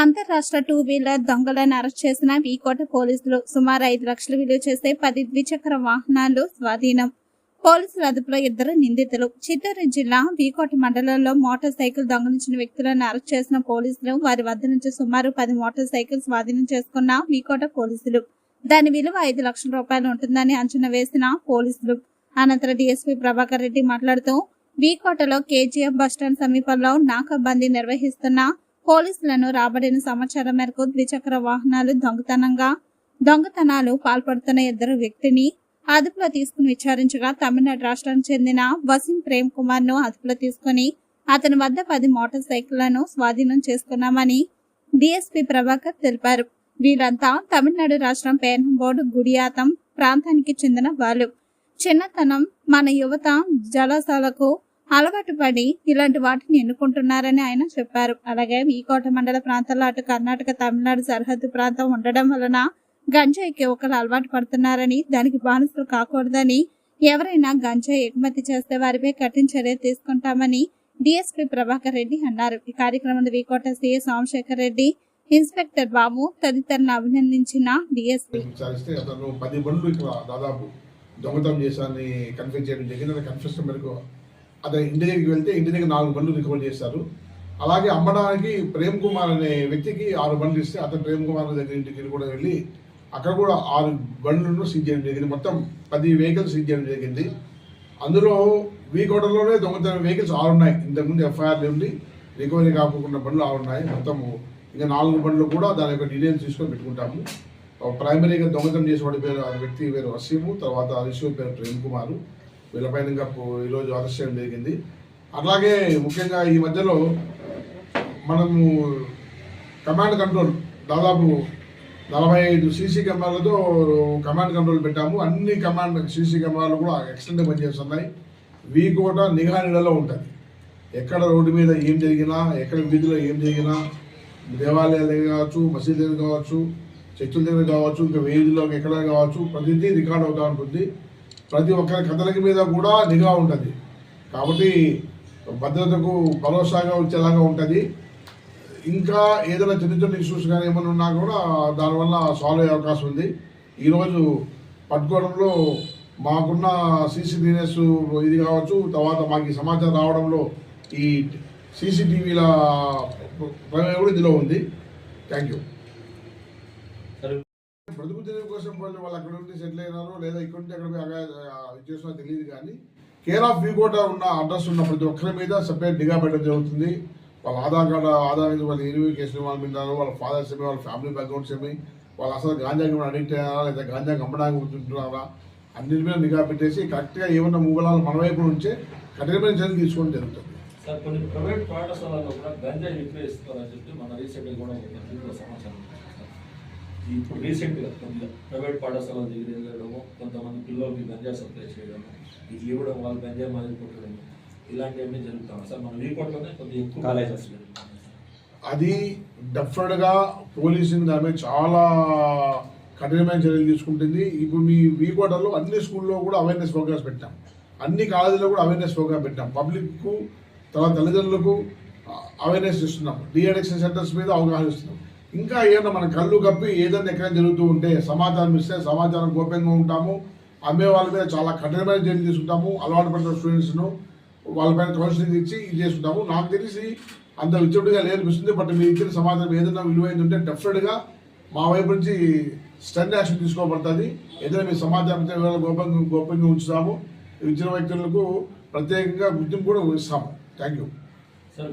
అంతరాష్ట్ర two wheeler దొంగలను arrest చేసిన వీకోట పోలీసులు సుమారు ఐదు లక్షలు విలువ చేసే పది ద్విచక్ర వాహనాలు స్వాధీనం. పోలీసుల అదుపులో ఇద్దరు నిందితులు. చిత్తూరు జిల్లా వీకోట మండలంలో మోటార్ సైకిల్ దొంగలించిన వ్యక్తులను అరెస్ట్ చేసిన పోలీసులు వారి వద్ద నుంచి సుమారు పది మోటార్ సైకిల్ స్వాధీనం చేసుకున్న వీకోట పోలీసులు. దాని విలువ ఐదు లక్షల రూపాయలు ఉంటుందని అంచనా వేసిన పోలీసులు. అనంతరం డీఎస్పీ ప్రభాకర్ రెడ్డి మాట్లాడుతూ వీకోటలో కేజీఎఫ్ బస్టాండ్ సమీపంలో నాకాబందీ నిర్వహిస్తున్న పోలీసులను రాబడిన సమాచారం మేరకు ద్విచక్ర వాహనాలు దొంగతనంగా దొంగతనాలు పాల్పడుతున్న ఇద్దరు వ్యక్తిని అదుపులో తీసుకుని విచారించగా తమిళనాడు రాష్ట్రానికి చెందిన వసీం ప్రేమ్ కుమార్ను అదుపులో తీసుకుని అతని వద్ద పది మోటార్ సైకిళ్ళను స్వాధీనం చేసుకున్నామని డిఎస్పీ ప్రభాకర్ తెలిపారు. వీరంతా తమిళనాడు రాష్ట్రం పేర్నంబోర్డు గుడియాతం ప్రాంతానికి చెందిన వాళ్ళు. చిన్నతనం మన యువత జలాశాలకు అలవాటు పడి ఇలాంటి వాటిని ఎన్నుకుంటున్నారని ఆయన చెప్పారు. అలాగే మీకోట మండల ప్రాంతాల్లో అటు కర్ణాటక తమిళనాడు సరిహద్దు ప్రాంతం ఉండడం వలన గంజాయికి ఒకరు అలవాటు పడుతున్నారని దానికి బానిసలు కాకూడదని ఎవరైనా గంజాయి ఎగుమతి చేస్తే వారిపై కఠిన చర్య తీసుకుంటామని డిఎస్పీ ప్రభాకర్ రెడ్డి అన్నారు. ఈ కార్యక్రమంలో వీకోట సీఎస్ సోమశేఖర్ రెడ్డి ఇన్స్పెక్టర్ బాబు తదితరులను అభినందించిన డిఎస్పీ. దాదాపు దొంగతనం చేశారని కన్ఫ్యూజ్ చేయడం జరిగింది. కన్ఫ్యూషన్ మేరకు అతను ఇంటి దగ్గరికి వెళ్తే ఇంటి దగ్గర నాలుగు బండ్లు రికవర్ చేశారు అలాగే అమ్మడానికి ప్రేమ్ కుమార్ అనే వ్యక్తికి ఆరు బండ్లు ఇస్తే అతను ప్రేమ్ కుమార్ దగ్గర ఇంటికి కూడా వెళ్ళి అక్కడ కూడా ఆరు బండ్లను సీజ్ చేయడం జరిగింది. మొత్తం పది వెహికల్స్ సీజ్ చేయడం జరిగింది. అందులో వీకోటలోనే దొంగతనం వెహికల్స్ ఆరు ఉన్నాయి. ఇంతకుముందు ఎఫ్ఐఆర్ ఉండి రికవరీ కాకుండా బండ్లు ఆరు ఉన్నాయి. మొత్తం ఇంకా నాలుగు బండ్లు కూడా దాని యొక్క డీటెయిల్స్ తీసుకొని పెట్టుకుంటాము. ప్రైమరీగా దొంగతనం చేసేవాడి పేరు ఆ వ్యక్తి పేరు వసీము తర్వాత రిషివ్ పేరు ప్రేమ్ కుమార్. వీళ్ళపైన ఇంకా ఈరోజు అరెస్ట్ చేయడం జరిగింది. అట్లాగే ముఖ్యంగా ఈ మధ్యలో మనము కమాండ్ కంట్రోల్ దాదాపు నలభై ఐదు సీసీ కెమెరాలతో కమాండ్ కంట్రోల్ పెట్టాము. అన్ని కమాండ్ సీసీ కెమెరాలు కూడా ఎక్స్టెండ్ పనిచేస్తున్నాయి. వీ కూడా నిఘా నీడలో ఉంటుంది. ఎక్కడ రోడ్డు మీద ఏం జరిగినా ఎక్కడ వీధిలో ఏం జరిగినా దేవాలయాల దగ్గర కావచ్చు మసీదు దగ్గర కావచ్చు చర్చిల దగ్గర కావచ్చు ఇంకా వీధిలో ఎక్కడ కావచ్చు ప్రతిదీ రికార్డ్ అవుతూ ఉంటుంది. ప్రతి ఒక్కరి కథలకి మీద కూడా నిఘా ఉంటుంది కాబట్టి భద్రతకు భరోసాగా వచ్చేలాగా ఉంటుంది ఇంకా ఏదైనా చిన్న చిన్న ఇష్యూస్ కానీ ఏమైనా ఉన్నా కూడా దానివల్ల సాల్వ్ అయ్యే అవకాశం ఉంది ఈరోజు పట్టుకోవడంలో మాకున్న సీసీటీవీఎస్ ఇది కావచ్చు తర్వాత మాకు ఈ సమాచారం రావడంలో ఈ సీసీటీవీల ప్రమేయం కూడా ఇందులో ఉంది థ్యాంక్ యూ బ్రతుకు తెలివి కోసం వాళ్ళు వాళ్ళు అక్కడ ఉండి సెటిల్ అయినారో లేదా ఇక్కడ ఉంటే అక్కడ పోయి చేసినా తెలియదు కానీ కేర్ ఆఫ్ కోట ఉన్న అడ్రస్ ఉన్న ప్రతి ఒక్కరి మీద సపరేట్ నిఘా పెట్టడం జరుగుతుంది. వాళ్ళ ఆధార్ కార్డు ఆధార్ మీద వాళ్ళ ఎనిమిది కేసులు వాళ్ళు విన్నారు వాళ్ళ ఫాదర్స్ ఏమి వాళ్ళ ఫ్యామిలీ బ్యాక్గ్రౌండ్స్ ఏమి వాళ్ళు అసలు గాంజాకి ఏమైనా అడిక్ట్ అయినారా లేదా గాంజాకి అమ్మడానికి ఉంటున్నారా అన్నిటి మీద నిఘా పెట్టేసి కరెక్ట్గా ఏమన్నా మూగలాలు మన వైపు నుంచే కఠినమైన చర్యలు తీసుకోవడం జరుగుతుంది. సార్ కొన్ని ప్రైవేట్ పాఠశాలలో కూడా గంజాయి విక్రయిస్తారని చెప్పి మన రీసెంట్గా కూడా సమాచారం ఇప్పుడు రీసెంట్గా కొద్దిగా ప్రైవేట్ పాఠశాల దగ్గర వెళ్ళడము కొంతమంది పిల్లలకి గంజా సప్లై చేయడము ఇది ఇవ్వడం వాళ్ళు గంజాయి మాదిరి కొట్టడము ఇలాంటివన్నీ జరుగుతాం సార్ మన వీకోట్లోనే కొద్దిగా ఎక్కువ. జరుగుతాయి. అది డెఫినెట్గా పోలీసింగ్ దాని మీద చాలా కఠినమైన చర్యలు తీసుకుంటుంది. ఇప్పుడు మీ వీకోటలో అన్ని స్కూల్లో కూడా అవేర్నెస్ ప్రోగ్రామ్స్ పెట్టాం. అన్ని కాలేజీలో కూడా అవేర్నెస్ ప్రోగ్రామ్ పెట్టాం. పబ్లిక్కు తర్వాత తల్లిదండ్రులకు అవేర్నెస్ ఇస్తున్నాం. డిఎడిక్షన్ సెంటర్స్ మీద అవగాహన ఇస్తున్నాం. ఇంకా ఏదైనా మన కళ్ళు కప్పి ఏదైనా ఎక్కడ జరుగుతూ ఉంటే సమాచారం ఇస్తే సమాచారం గోప్యంగా ఉంటాము. అమ్మే వాళ్ళ మీద చాలా కఠినమైన చర్యలు తీసుకుంటాము. అలవాటు పడిన స్టూడెంట్స్ను వాళ్ళపైన కౌన్సిలింగ్ ఇచ్చి ఇది చేసుకుంటాము నాకు తెలిసి అంత విచ్చబడిగా లేనిపిస్తుంది బట్ మీరు ఇచ్చిన సమాచారం ఏదైనా విలువైంది ఉంటే డెఫినెట్గా మా వైపు నుంచి స్టన్ యాక్షన్ తీసుకోబడుతుంది. ఏదైనా మీ సమాచారం గోప్యంగా గోప్యంగా ఉంచుతాము. ఇచ్చిన వ్యక్తులకు ప్రత్యేకంగా గుర్తింపు కూడా ఇస్తాము. Thank you. సార్